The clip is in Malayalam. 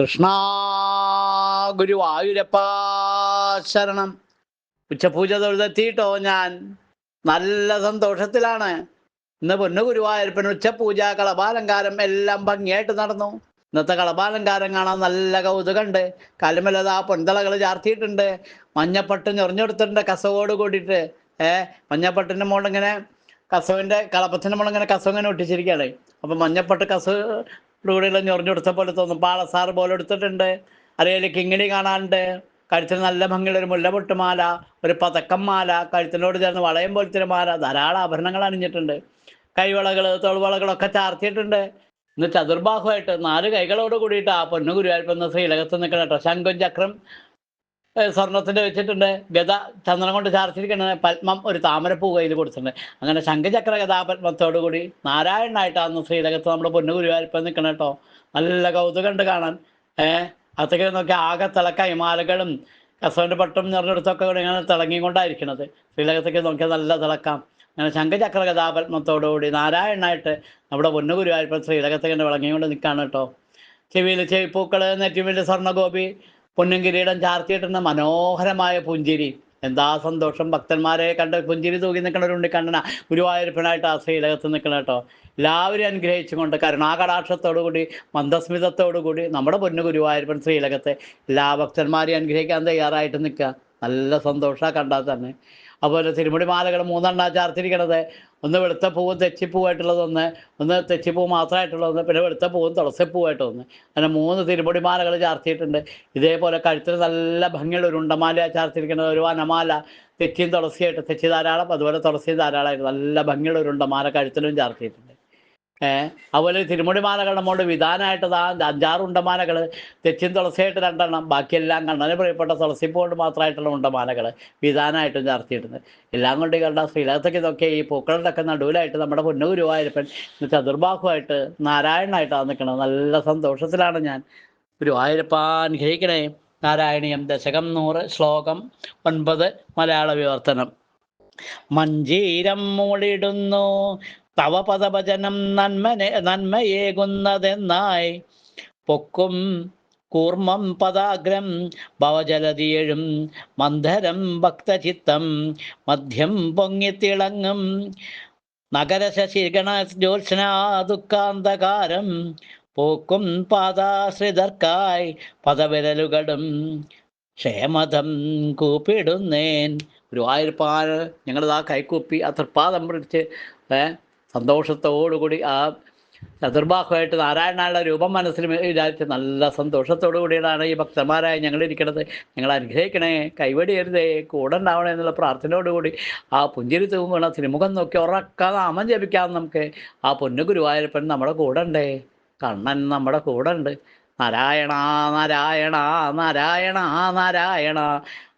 കൃഷ്ണ ഗുരുവായൂരപ്പ ശരണം. ഉച്ചപൂജ തൊഴുതെത്തിയിട്ടോ ഞാൻ? നല്ല സന്തോഷത്തിലാണ്. ഇന്ന് പൊന്നു ഗുരുവായൂരപ്പൻ ഉച്ചപൂജ കളഭാലങ്കാരം എല്ലാം ഭംഗിയായിട്ട് നടന്നു. ഇന്നത്തെ കളഭാലങ്കാരം കാണാൻ നല്ല കൗതുകമുണ്ട് കലുമലത പൊന്തളകൾ ചാർത്തിയിട്ടുണ്ട്. മഞ്ഞപ്പട്ട് ഞൊറിഞ്ഞെടുത്തിട്ടുണ്ട് കസവോട് കൂടിയിട്ട്. ഏഹ് മഞ്ഞപ്പട്ടിന്റെ മുകളിങ്ങനെ കസവിന്റെ കളപ്പത്തിന്റെ മുകളിങ്ങനെ കസവ് ഇങ്ങനെ ഒട്ടിച്ചിരിക്കുകയാണ്. അപ്പം മഞ്ഞപ്പട്ട് കസവ് കൂടെയുള്ള ഞൊറിഞ്ഞെടുത്ത പോലെ തോന്നും. പാളസാറ് പോലെ എടുത്തിട്ടുണ്ട്. അതേപോലെ കിങ്ങിണി കാണാനുണ്ട്. കഴുത്തിന് നല്ല ഭംഗിയുള്ള ഒരു മുല്ലപൊട്ടുമാല ഒരു പതക്കം മാല കഴുത്തിനോട് ചേർന്ന് വളയം പോലത്തെ ഒരു മാല ധാരാളം ആഭരണങ്ങൾ അണിഞ്ഞിട്ടുണ്ട്. കൈവളകൾ തോൾവളകളൊക്കെ ചാർത്തിയിട്ടുണ്ട്. ഇന്ന് ചതുർഭാഗമായിട്ട് നാല് കൈകളോട് കൂടിയിട്ട് ആ പൊന്നു ഗുരുവായൂരപ്പൻ ശ്രീലകത്ത് നിൽക്കണം കേട്ടോ ശംഖും ചക്രം സ്വർണത്തിന്റെ വെച്ചിട്ടുണ്ട്. ഗത ചന്ദ്രൻ കൊണ്ട് ചാർത്തിരിക്കുന്നത് പത്മം ഒരു താമരപ്പൂ കയ്യിൽ കൊടുത്തിട്ടുണ്ട്. അങ്ങനെ ശംഖചക്ര കഥാപത്മത്തോടു കൂടി നാരായണനായിട്ടാണ് ശ്രീലകത്ത് നമ്മുടെ പൊന്നു ഗുരുവായൂരപ്പൻ നിൽക്കണം കേട്ടോ. നല്ല കൗതുകമുണ്ട് കാണാൻ. ഏഹ് അതൊക്കെ നോക്കി ആകെ തിളക്ക ഹിമാലകളും കസവന്റെ പട്ടം നിറഞ്ഞെടുത്തൊക്കെ കൂടി ഇങ്ങനെ തിളങ്ങിക്കൊണ്ടായിരിക്കണത്. ശ്രീലകത്തേക്ക് നോക്കിയാൽ നല്ല തിളക്കാം. അങ്ങനെ ശംഖചക്ര ഗതാപത്മത്തോടുകൂടി നാരായണനായിട്ട് നമ്മുടെ പൊന്നു ഗുരുവായൂരപ്പൻ ശ്രീലകത്തേക്ക് വിളങ്ങിക്കൊണ്ട് നിൽക്കുകയാണ് കേട്ടോ. ചെവിയിൽ ചെവിപ്പൂക്കൾ നെറ്റിമിൽ സ്വർണഗോപി പൊന്നും കിരീടം ചാർത്തിയിട്ടുണ്ട് മനോഹരമായ പുഞ്ചിരി. എന്താ സന്തോഷം. ഭക്തന്മാരെ കണ്ട് പുഞ്ചിരി തൂക്കി നിൽക്കുന്നവരുണ്ട് കണ്ണന ഗുരുവായൂരപ്പനായിട്ട് ആ ശ്രീലകത്ത് നിൽക്കണം കേട്ടോ. എല്ലാവരും അനുഗ്രഹിച്ചുകൊണ്ട് കരുണാകടാക്ഷത്തോടു കൂടി മന്ദസ്മിതത്തോടു കൂടി നമ്മുടെ പൊന്നു ഗുരുവായൂരപ്പൻ ശ്രീലകത്തെ എല്ലാ ഭക്തന്മാരെയും അനുഗ്രഹിക്കാൻ തയ്യാറായിട്ട് നിൽക്കുക. നല്ല സന്തോഷമാണ് കണ്ടാൽ തന്നെ. അതുപോലെ തിരുമുടി മാലകൾ മൂന്നെണ്ണ ചാർത്തിരിക്കണത്. ഒന്ന് വെളുത്ത പൂവും തെച്ചിപ്പൂവായിട്ടുള്ളതൊന്ന് ഒന്ന് തെച്ചിപ്പൂ മാത്രമായിട്ടുള്ളതൊന്ന് പിന്നെ വെളുത്ത പൂവും തുളസിപ്പൂവായിട്ടൊന്ന്. അങ്ങനെ മൂന്ന് തിരുമുടി മാലകൾ ചാർത്തിയിട്ടുണ്ട്. ഇതേപോലെ കഴുത്തിൽ നല്ല ഭംഗിയുള്ള ഒരു ഉണ്ടമാല ചാർത്തിരിക്കുന്നത് ഒരു വനമാല തെച്ചിയും തുളസിയായിട്ട് തെച്ചി ധാരാളം അതുപോലെ തുളസിയും ധാരാളമായിട്ട് നല്ല ഭംഗിയുള്ള ഒരു ഉണ്ടമാല കഴുത്തിലും ചാർത്തിയിട്ടുണ്ട്. ഏഹ് അതുപോലെ തിരുമുടി മാലകളുടെ മുകളിൽ വിധാനമായിട്ട് ആ അഞ്ചാറ് ഉണ്ടമാലകൾ തെച്ചിൻ തുളസിയായിട്ട് രണ്ടെണ്ണം ബാക്കിയെല്ലാം കണ്ണന് പ്രിയപ്പെട്ട തുളസിപ്പോണ്ട് മാത്രമായിട്ടുള്ള ഉണ്ടമാലകൾ വിധാനമായിട്ടും ചാർത്തിയിട്ടുണ്ട് എല്ലാം കൊണ്ട് കണ്ട ശ്രീലകത്തേക്ക് ഇതൊക്കെ ഈ പൂക്കളുടെ ഒക്കെ നടുവിലായിട്ട് നമ്മുടെ പൊന്നു ഗുരുവായൂരപ്പൻ ഇന്ന് ചതുർബാഹുവായിട്ട് നാരായണനായിട്ടാണ് നിൽക്കുന്നത്. നല്ല സന്തോഷത്തിലാണ് ഞാൻ. ഗുരുവായൂരപ്പ അനുഗ്രഹിക്കണേ. നാരായണീയം ദശകം നൂറ് ശ്ലോകം ഒൻപത് മലയാള വിവർത്തനം. മഞ്ചീരം മൂളിടുന്നു തവ പദഭജനം നന്മനെ നന്മയേകുന്നതെന്നായി. പൊക്കും കൂർമ്മം പദാഗ്രം ഭവജലതിയഴും. മന്ധരം ഭക്തചിത്തം മധ്യം പൊങ്ങിത്തിളങ്ങും. നഗരശശിഗണ ജ്യോത്സ്ന ദുഃഖാന്തകാരം പോക്കും പാദാശ്രിതർക്കായി പദവിരലുകളും. ക്ഷേമതം കൂപ്പിടുന്നേൻ. ഗുരുവായൂരപ്പാൻ ഞങ്ങളിതാ കൈക്കൂപ്പി ആ തൃപ്പാദം പിടിച്ച് സന്തോഷത്തോടുകൂടി ആ ചതുർബാഹുമായിട്ട് നാരായണയുടെ രൂപം മനസ്സിൽ വിചാരിച്ച് നല്ല സന്തോഷത്തോടു കൂടിയാണ് ഈ ഭക്തന്മാരായ ഞങ്ങൾ ഞങ്ങളിരിക്കണത് ഞങ്ങൾ അനുഗ്രഹിക്കണേ കൈവടിയരുതേ കൂടെ ഉണ്ടാവണേ എന്നുള്ള പ്രാർത്ഥനയോടുകൂടി ആ പുഞ്ചിരി തൂങ്ങണ തിരുമുഖം നോക്കി ഉറക്ക നാമം ജപിക്കാം നമുക്ക്. ആ പൊന്നു ഗുരുവായൂരപ്പൻ നമ്മുടെ കൂടെ ഉണ്ടേ കണ്ണൻ നമ്മുടെ കൂടെ ഉണ്ട് നാരായണ നാരായണ നാരായണ നാരായണ.